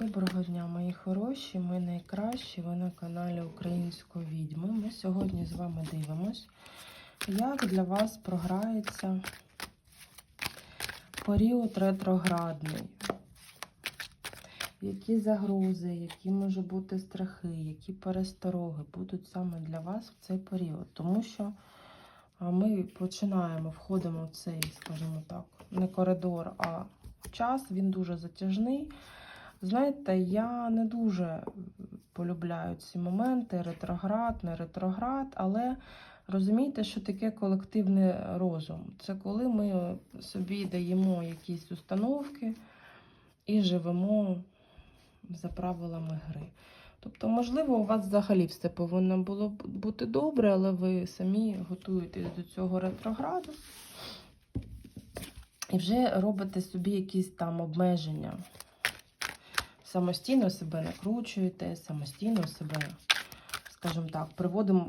Доброго дня, мої хороші, ми найкращі, ви на каналі Української відьми. Ми сьогодні з вами дивимось, як для вас програється період ретроградний. Які загрози, які можуть бути страхи, які перестороги будуть саме для вас в цей період. Тому що ми починаємо, входимо в цей, скажімо так, не коридор, а час, він дуже затяжний. Знаєте, я не дуже полюбляю ці моменти, ретроград, не ретроград, але розумійте, що таке колективний розум. Це коли ми собі даємо якісь установки і живемо за правилами гри. Тобто, можливо, у вас взагалі все повинно було бути добре, але ви самі готуєтесь до цього ретрограду і вже робите собі якісь там обмеження самостійно себе накручуєте, самостійно себе, скажімо так,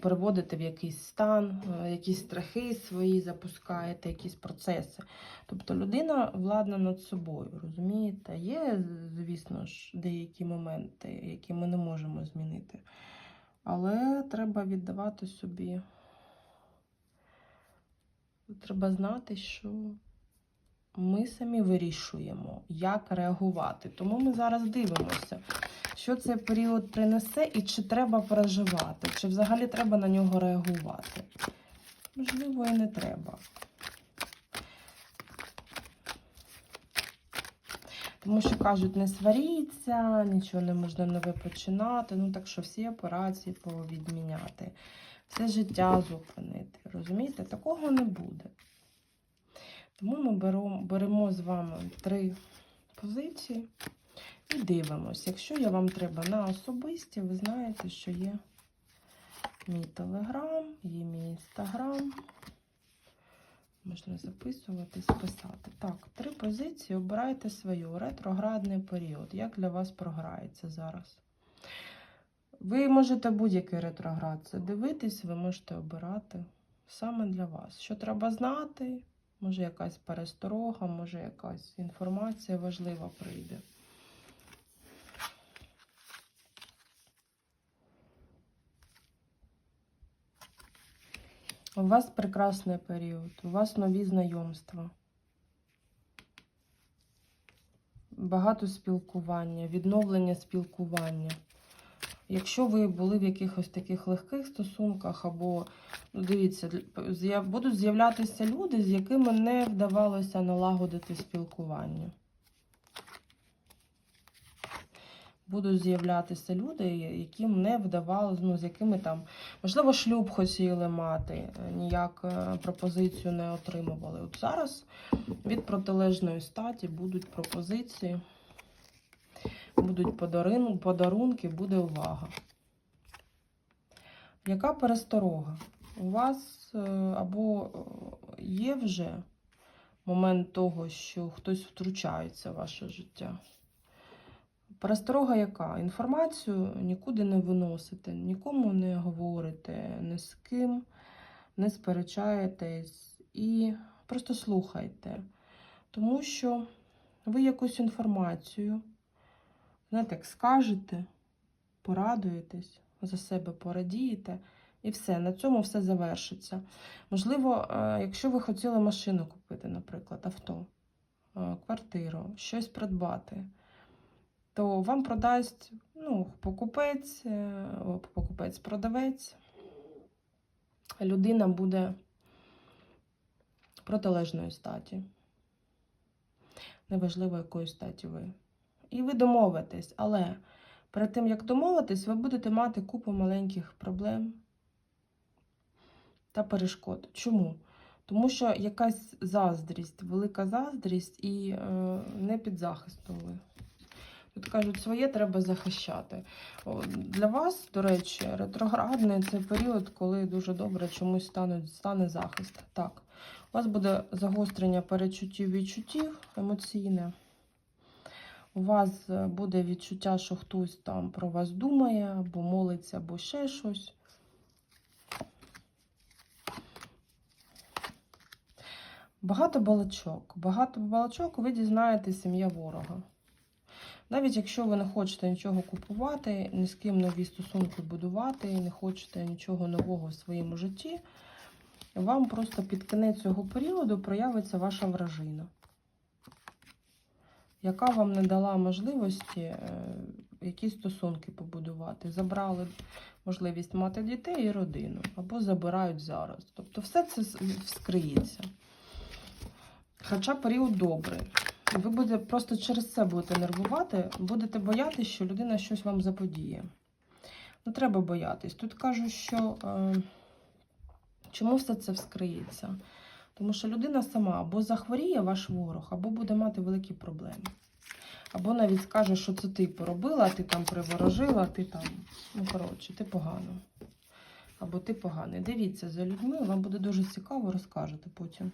переводите в якийсь стан, е, якісь страхи свої запускаєте, якісь процеси. Тобто людина владна над собою, розумієте? Є, звісно ж, деякі моменти, які ми не можемо змінити. Але треба віддавати собі. Треба знати, що ми самі вирішуємо, як реагувати. Тому ми зараз дивимося, що цей період принесе і чи треба переживати, чи взагалі треба на нього реагувати. Можливо, і не треба. Тому що кажуть, не сваріться, нічого не можна нове починати. Ну так що всі операції повідміняти, все життя зупинити. Розумієте, такого не буде. Тому ми беремо, беремо з вами три позиції і дивимося. Якщо я вам треба на особисті, ви знаєте, що є мій телеграм, є мій інстаграм. Можна записуватись, писати. Так, три позиції. Обирайте свою ретроградний період. Як для вас програється зараз? Ви можете будь-який ретроград це дивитись, ви можете обирати саме для вас. Що треба знати? Може, якась пересторога, може, якась інформація важлива прийде. У вас прекрасний період, у вас нові знайомства. Багато спілкування, відновлення спілкування. Якщо ви були в якихось таких легких стосунках, або, ну, дивіться, будуть з'являтися люди, з якими не вдавалося налагодити спілкування. Будуть з'являтися люди, яким не вдавалося, ну, з якими там, можливо, шлюб хотіли мати, е, ніяк е, пропозицію не отримували. От зараз від протилежної статі будуть пропозиції будуть подарунки, буде увага. Яка пересторога? У вас е, або е, є вже момент того, що хтось втручається в ваше життя? Пересторога яка? Інформацію нікуди не виносите, нікому не говорите, ні з ким не сперечаєтесь і просто слухайте. Тому що ви якусь інформацію знаєте, як скажете, порадуєтесь, за себе порадієте, і все, на цьому все завершиться. Можливо, е, якщо ви хотіли машину купити, наприклад, авто, е, квартиру, щось придбати, то вам продасть ну, покупець, е, покупець-продавець, людина буде протилежної статі. Неважливо, якої статі ви і ви домовитесь. Але перед тим, як домовитись, ви будете мати купу маленьких проблем та перешкод. Чому? Тому що якась заздрість, велика заздрість і е, не під захистом ви. Тут кажуть, своє треба захищати. Для вас, до речі, ретроградний це період, коли дуже добре чомусь стане, стане захист. Так, у вас буде загострення перечуттів відчуттів емоційне. У вас е, буде відчуття, що хтось там про вас думає, або молиться, або ще щось. Багато балачок. Багато балачок ви дізнаєтесь ім'я ворога. Навіть якщо ви не хочете нічого купувати, ні з ким нові стосунки будувати, не хочете нічого нового в своєму житті, вам просто під кінець цього періоду проявиться ваша вражина, яка вам не дала можливості е, якісь стосунки побудувати. Забрали можливість мати дітей і родину, або забирають зараз. Тобто все це вскриється. Хоча період добрий. Ви будете просто через це будете нервувати, будете боятися, що людина щось вам заподіє. Не треба боятись. Тут кажуть, що е, чому все це вскриється? Тому що людина сама або захворіє ваш ворог, або буде мати великі проблеми. Або навіть скаже, що це ти поробила, ти там приворожила, ти там, ну коротше, ти погано. Або ти поганий. Дивіться за людьми, вам буде дуже цікаво, розкажете потім.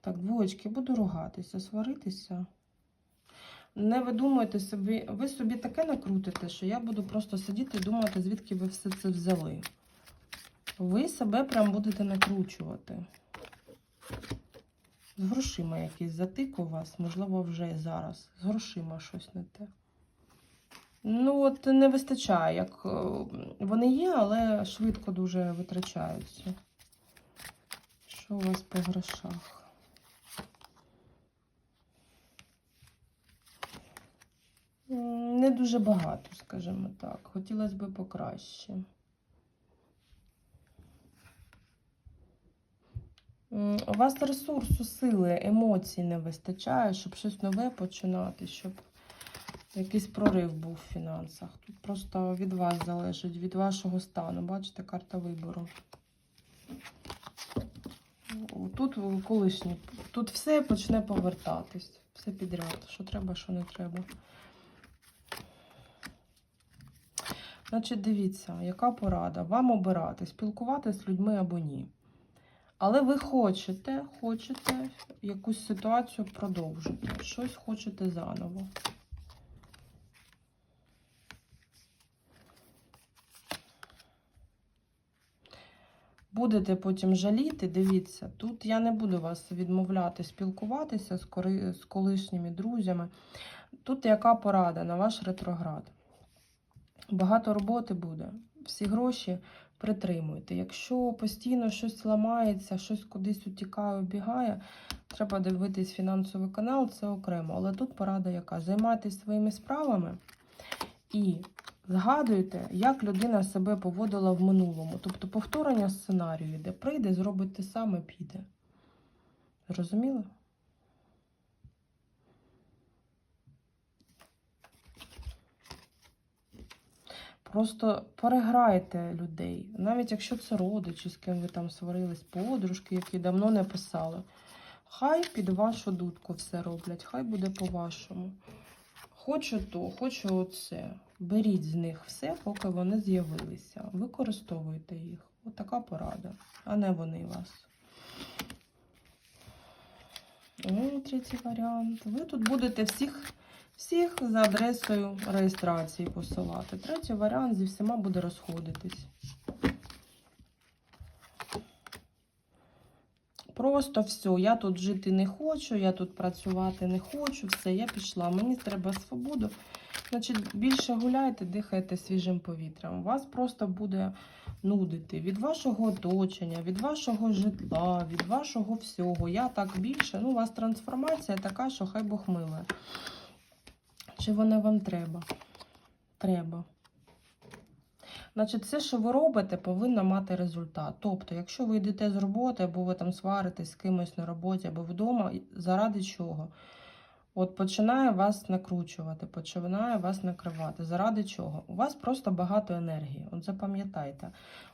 Так, двоєчки, буду ругатися, сваритися. Не видумуйте собі, ви собі таке накрутите, що я буду просто сидіти і думати, звідки ви все це взяли. Ви себе прям будете накручувати. З грошима якийсь затик у вас, можливо, вже зараз. З грошима щось не те. Ну, от не вистачає, як е, вони є, але швидко дуже витрачаються. Що у вас по грошах? Не дуже багато, скажімо так. Хотілося б покраще. У вас ресурсу, сили, емоцій не вистачає, щоб щось нове починати, щоб якийсь прорив був в фінансах. Тут просто від вас залежить, від вашого стану. Бачите, карта вибору. Тут колишні. Тут все почне повертатись. Все підряд. Що треба, що не треба. Значить, дивіться, яка порада. Вам обирати, спілкуватися з людьми або ні. Але ви хочете, хочете якусь ситуацію продовжити. Щось хочете заново. Будете потім жаліти, дивіться, тут я не буду вас відмовляти спілкуватися з, кори... з колишніми друзями. Тут яка порада на ваш ретроград? Багато роботи буде, всі гроші притримуйте. Якщо постійно щось ламається, щось кудись утікає, убігає, треба дивитись фінансовий канал, це окремо. Але тут порада яка? Займайтесь своїми справами і згадуйте, як людина себе поводила в минулому. Тобто повторення сценарію, де прийде, зробить те саме, піде. Зрозуміло? Просто переграйте людей, навіть якщо це родичі, з ким ви там сварились, подружки, які давно не писали. Хай під вашу дудку все роблять, хай буде по-вашому. Хочу то, хочу оце. Беріть з них все, поки вони з'явилися. Використовуйте їх. Отака порада, а не вони вас. О, третій варіант. Ви тут будете всіх, всіх за адресою реєстрації посилати. Третій варіант зі всіма буде розходитись. Просто все, я тут жити не хочу, я тут працювати не хочу, все, я пішла. Мені треба свободу. Значить, більше гуляйте, дихайте свіжим повітрям. Вас просто буде нудити від вашого оточення, від вашого житла, від вашого всього. Я так більше. Ну, у вас трансформація така, що хай Бог милує. Чи вона вам треба? Треба. Значить, все, що ви робите, повинно мати результат. Тобто, якщо ви йдете з роботи, або ви там сваритесь з кимось на роботі, або вдома, заради чого? От починає вас накручувати, починає вас накривати. Заради чого? У вас просто багато енергії. От запам'ятайте,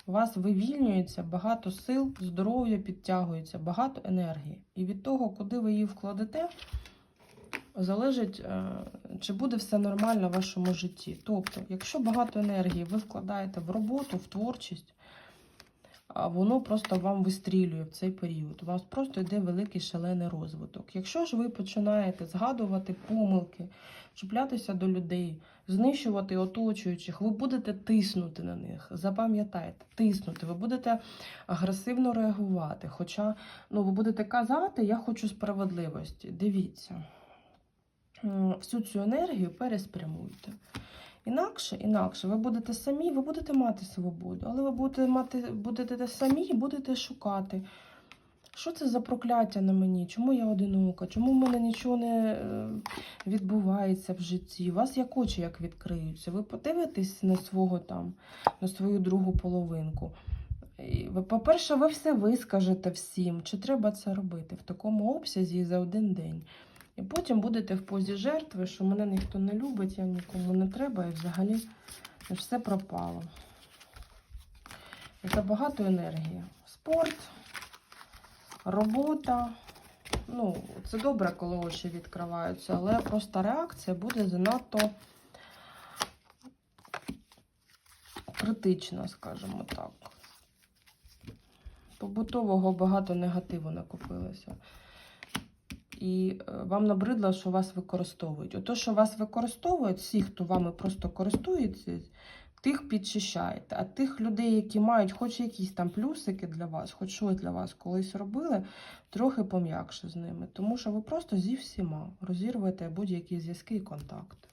у вас вивільнюється багато сил, здоров'я підтягується, багато енергії. І від того, куди ви її вкладете, залежить, е, чи буде все нормально в вашому житті. Тобто, якщо багато енергії ви вкладаєте в роботу, в творчість, воно просто вам вистрілює в цей період. У вас просто йде великий шалений розвиток. Якщо ж ви починаєте згадувати помилки, чіплятися до людей, знищувати оточуючих, ви будете тиснути на них. Запам'ятайте, тиснути, ви будете агресивно реагувати. Хоча ну, ви будете казати, я хочу справедливості. Дивіться. Всю цю енергію переспрямуйте. Інакше, інакше, ви будете самі, ви будете мати свободу, але ви будете мати, будете самі і будете шукати. Що це за прокляття на мені? Чому я одинока? Чому в мене нічого не е, відбувається в житті? У вас як очі як відкриються? Ви подивитесь на свого там, на свою другу половинку. По-перше, ви все вискажете всім, чи треба це робити в такому обсязі за один день. І потім будете в позі жертви, що мене ніхто не любить, я нікому не треба, і взагалі все пропало. Це багато енергії. Спорт, робота. Ну, це добре, коли очі відкриваються, але просто реакція буде занадто критична, скажімо так. Побутового багато негативу накопилося. І е, вам набридло, що вас використовують. Ото, що вас використовують, всі, хто вами просто користується, тих підчищаєте. А тих людей, які мають хоч якісь там плюсики для вас, хоч щось для вас колись робили, трохи пом'якше з ними. Тому що ви просто зі всіма розірвете будь-які зв'язки і контакти.